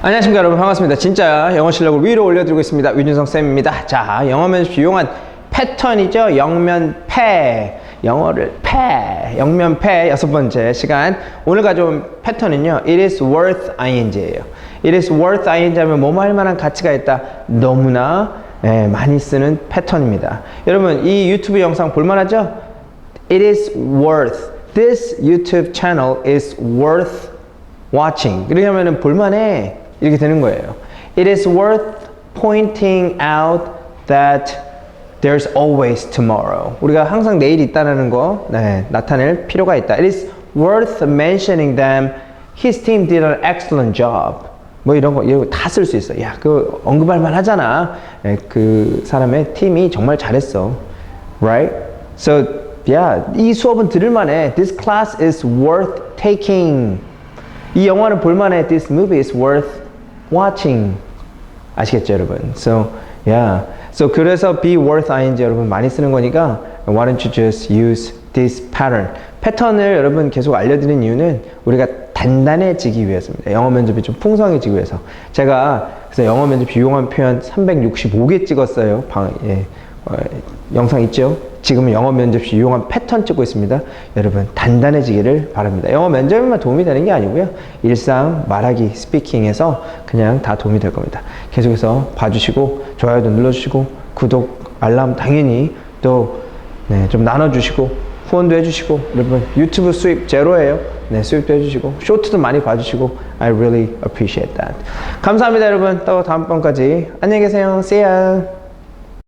안녕하십니까 여러분. 반갑습니다. 진짜 영어 실력을 위로 올려드리고 있습니다. 위준성 쌤입니다. 자 영어 면접 유용한 패턴이죠. 영면패. 영어를 패. 영면패. 여섯 번째 시간. 오늘 가져온 패턴은요 it is worth ing예요. it is worth ing 하면 뭐뭐 할 만한 가치가 있다? 너무나 예, 많이 쓰는 패턴입니다. 여러분 이 유튜브 영상 볼만하죠? it is worth. this YouTube channel is worth watching. 하면은 볼만해. 이렇게 되는 거예요. It is worth pointing out that there's always tomorrow. 우리가 항상 내일이 있다는 거 네, 나타낼 필요가 있다. It is worth mentioning them. His team did an excellent job. 뭐 이런 거 이런 거 다 쓸 수 있어. 야, 그 언급할 만 하잖아. 예, 그 사람의 팀이 정말 잘했어. Right? So, yeah, 이 수업은 들을 만해. This class is worth taking. 이 영화는 볼만해. This movie is worth watching. 아시겠죠, 여러분? So, yeah. So, 그래서 be worth ing 여러분 많이 쓰는 거니까 why don't you just use this pattern? 패턴을 여러분 계속 알려드리는 이유는 우리가 단단해지기 위해서입니다. 영어 면접이 좀 풍성해지기 위해서. 제가 그래서 영어 면접 유용한 표현 365개 찍었어요. 방, 예. 어, 영상 있죠? 지금은 영어 면접 시 유용한 패턴 찍고 있습니다. 여러분 단단해지기를 바랍니다. 영어 면접에만 도움이 되는 게 아니고요. 일상 말하기 스피킹에서 그냥 다 도움이 될 겁니다. 계속해서 봐주시고 좋아요도 눌러주시고 구독 알람 당연히 또 네, 좀 나눠주시고 후원도 해주시고 여러분 유튜브 수입 제로예요. 네 수입도 해주시고 쇼트도 많이 봐주시고 I really appreciate that. 감사합니다 여러분. 또 다음번까지 안녕히 계세요. See ya.